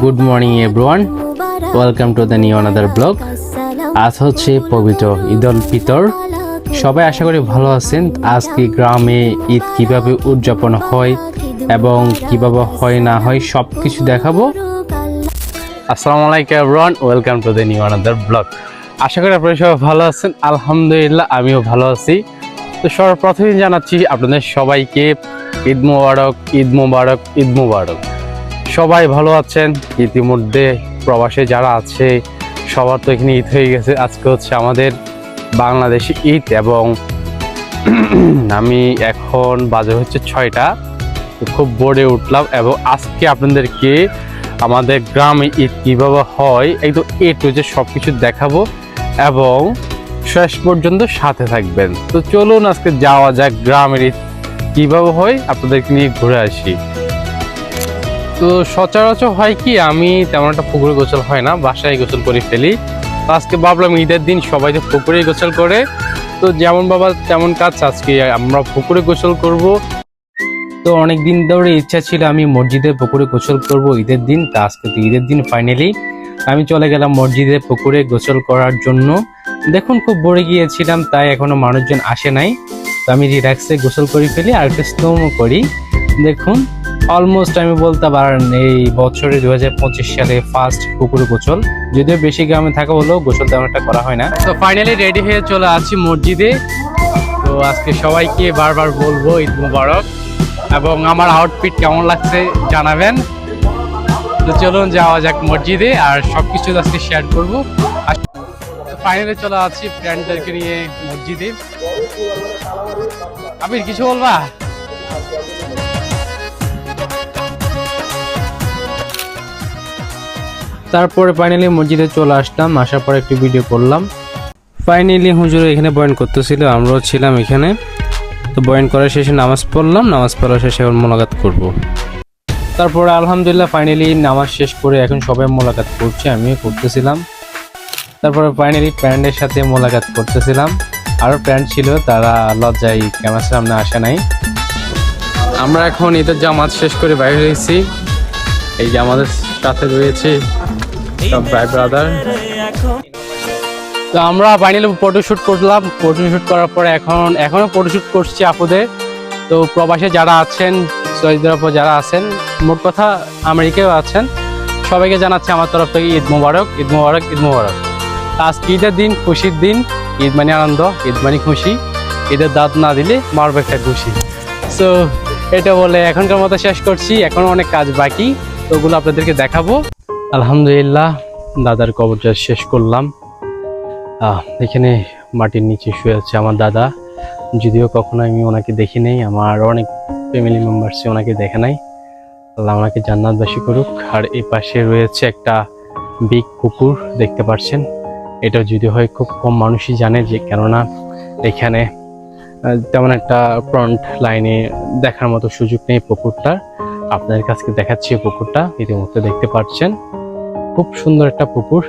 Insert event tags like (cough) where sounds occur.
Good morning everyone welcome to the new another blog আজ হচ্ছে পবিত্র ঈদ উল ফিতর। সবাই আশা করি ভালো আছেন। আজকে গ্রামে ঈদ কীভাবে উদযাপন হয় এবং কীভাবে হয় না হয় সব কিছু দেখাবো। আসসালামু আলাইকুম everyone welcome to the new another blog আশা করি আপনারা সবাই ভালো আছেন। আলহামদুলিল্লাহ, আমিও ভালো আছি। তো সর্বপ্রথমে জানাচ্ছি আপনাদের সবাইকে ঈদ মোবারক ঈদ মোবারক ঈদ মোবারক। সবাই ভালো আছেন। ইতিমধ্যে প্রবাসে যারা আছে, সবার তো এখানে ঈদ হয়ে গেছে। আজকে হচ্ছে আমাদের বাংলাদেশি ঈদ এবং (clears throat) আমি এখন বাজে হচ্ছে ছয়টা। খুব বোর্ডে উঠলাম এবং আজকে আপনাদেরকে আমাদের গ্রামে ঈদ কীভাবে হয় একদম এ টু যে সব কিছু দেখাবো এবং শেষ পর্যন্ত সাথে থাকবেন। তো চলুন আজকে যাওয়া যাক গ্রামের ঈদ কীভাবে হয়, আপনাদেরকে নিয়ে ঘুরে আসি। তো সচরাচর হয় কি, আমি তেমন একটা পুকুরে গোসল হয় না, বাসায় গোসল করে ফেলি। আজকে ভাবলাম ঈদের দিন সবাই তো পুকুরে গোসল করে। তো যেমন বাবা তেমন কাজ, আজকে আমরা পুকুরে গোসল করব। তো অনেক দিন ধরে ইচ্ছা ছিল আমি মসজিদে পুকুরে গোসল করব ঈদের দিন, তা আজকে তো ঈদের দিন ফাইনালি আমি চলে গেলাম মসজিদে পুকুরে গোসল করার জন্য। দেখুন, খুব ভরে গিয়েছিলাম, তাই এখনও মানুষজন আসে নাই। তো আমি রিল্যাক্সে গোসল করে ফেলি, আর একটা স্নোমও করি। দেখুন অলমোস্ট আমি বলতে পারেন এই বছরে দু হাজার পঁচিশ সালে ফার্স্ট পুকুরে গোসল যদিও বেশি গ্রামে থাকা হলেও গোসল তেমন একটা করা হয় না। তো ফাইনালি রেডি হয়ে চলে আছি মসজিদে। তো আজকে সবাইকে বারবার বলব ঈদ মুবারক। এবং আমার আউটফিট কেমন লাগছে জানাবেন। তো চলুন যাওয়া যাক মসজিদে আর সব কিছু আজকে শেয়ার করব। ফাইনালি চলে আছি ফ্রেন্ডদেরকে নিয়ে মসজিদে। আবির, কিছু বলবা? তারপরে ফাইনালি মসজিদে চলে আসলাম, আসার পর একটি ভিডিও করলাম। ফাইনালি হুজুর এখানে বয়ান করতেছিল, আমরাও ছিলাম এখানে। তো বয়ান করার শেষে নামাজ পড়লাম, নামাজ পড়ার শেষে এখন মোলাকাত করব। তারপরে আলহামদুলিল্লাহ ফাইনালি নামাজ শেষ করে এখন সবাই মোলাকাত করছে, আমিও করতেছিলাম। তারপরে ফাইনালি প্যান্ডের সাথে মোলাকাত করতেছিলাম। আরও প্যান্ট ছিল, তারা লজ্জায় ক্যামেরার সামনে আসে নাই। আমরা এখন ঈদের জামাত শেষ করে বাইরে হয়েছি এই যে আমাদের সাথে রয়েছে তো আমরা ফাইনালি ফটোশুট করলাম। ফটোশুট করার পরে এখন, এখনও ফটোশুট করছি আপুদের। তো প্রবাসে যারা আছেন যারা আছেন, মোট কথা আমেরিকাও আছেন, সবাইকে জানাচ্ছি আমার তরফ থেকে ঈদ মোবারক ঈদ মোবারক ঈদ মোবারক। আজকে ঈদের দিন, খুশির দিন, ঈদ মানে আনন্দ, ঈদ মানে খুশি। ঈদের দাঁত না দিলে মারবে একটা খুশি। সো এটা বলে এখনকার মতো শেষ করছি। এখনও অনেক কাজ বাকি, তো ওগুলো আপনাদেরকে দেখাবো। আলহামদুলিল্লাহ, দাদার কবরটা শেষ করলাম। এখানে মাটির নিচে শুয়ে আছে আমার দাদা। যদিও কখনো আমি ওনাকে দেখি নাই, আমার অনেক ফ্যামিলি মেম্বার্সে ওনাকে দেখে নাই। আল্লাহ ওনাকে জান্নাতবাসী করুক। আর এই পাশে রয়েছে একটা বিগ পুকুর, দেখতে পাচ্ছেন। এটা যদি হয়, খুব কম মানুষই জানে যে, কেননা এখানে তেমন একটা ফ্রন্ট লাইনে দেখার মতো সুযোগ নেই পুকুরটার। আপনাদের কাছে দেখাচ্ছি পুকুরটা, ইতিমধ্যে দেখতে পাচ্ছেন। খুব সুন্দর একটা পুকুর।